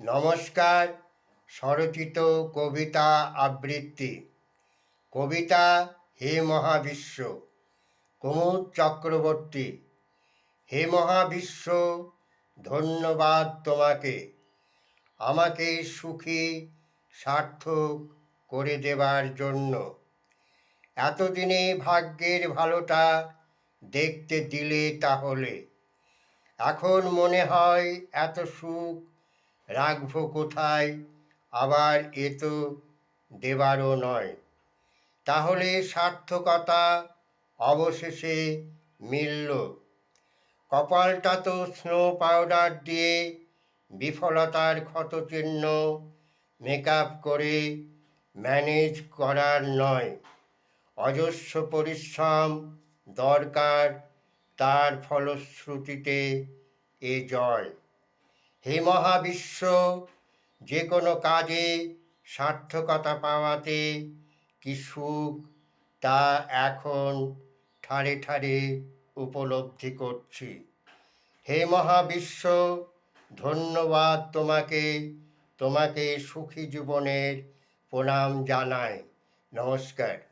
নমস্কার, স্বরচিত কবিতা আবৃত্তি। কবিতা হে মহাবিশ্ব, কুমুদ চক্রবর্তী। হে মহাবিশ্ব, ধন্যবাদ তোমাকে। আমাকে সুখী, সার্থক করে দেবার জন্য। এতদিনে ভাগ্যের ভালোটা দেখতে দিলে তাহলে। এখন মনে হয় এত সুখ রাখব কোথায়? আবার এ তো দেবারও নয়। তাহলে সার্থকতা অবশেষে মিলল। কপালটা তো স্নো পাউডার দিয়ে বিফলতার ক্ষতচিহ্ন মেকআপ করে ম্যানেজ করার নয়। অজস্র পরিশ্রম দরকার, তার ফলশ্রুতিতে এ জয়। হে মহাবিশ্ব, যে কোনো কাজে সার্থকতা পাওয়াতে কি সুখ তা এখন ঠারে ঠারে উপলব্ধি করছি। হে মহাবিশ্ব, ধন্যবাদ তোমাকে তোমাকে সুখী জীবনের প্রণাম জানাই। নমস্কার।